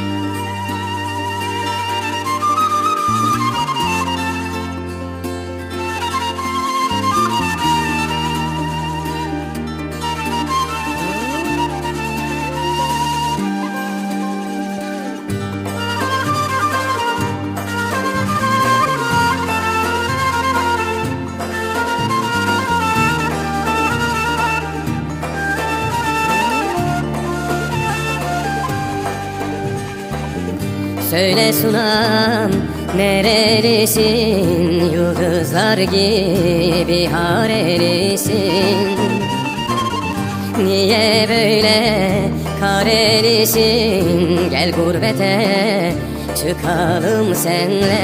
you. Söyle sunam nerelisin? Yıldızlar gibi harelisin. Niye böyle karelisin? Gel gurbete çıkalım senle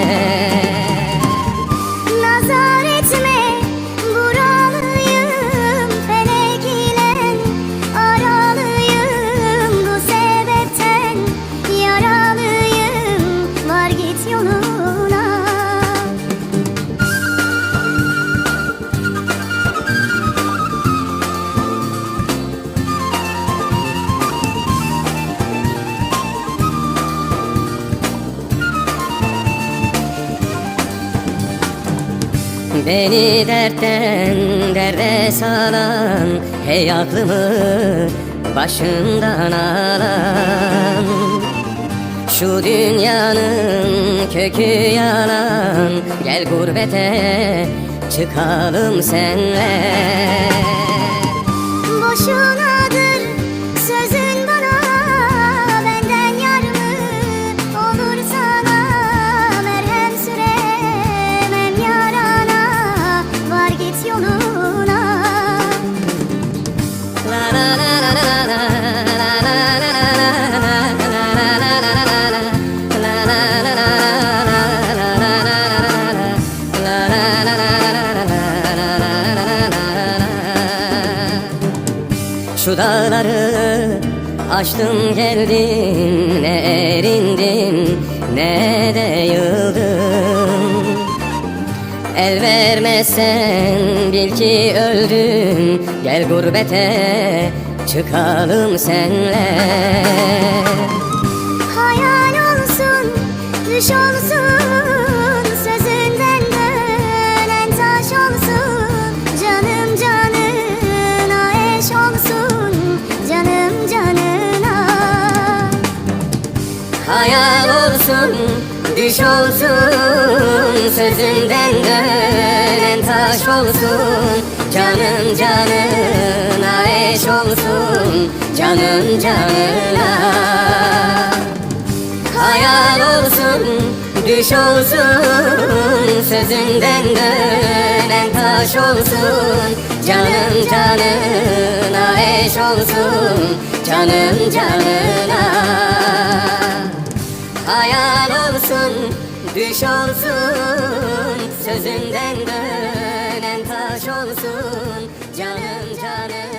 Beni dertten derde salan Hey aklımı başımdan alan. Şu dünyanın kökü yalan Gel gurbete çıkalım senle Şu dağları aştın geldin Ne erindin ne de yıldın El vermezsen bil ki öldün Gel gurbete çıkalım senle. Hayal olsun, düş olsun Hayal olsun, düş olsun Sözünden dönen taş olsun. Canım canına eş olsun Canım canına. Hayal olsun, düş olsun Sözünden dönen taş olsun. Canım canına eş olsun Canım canına Hayal olsun, düş olsun Sözünden dönen taş olsun. Canım canına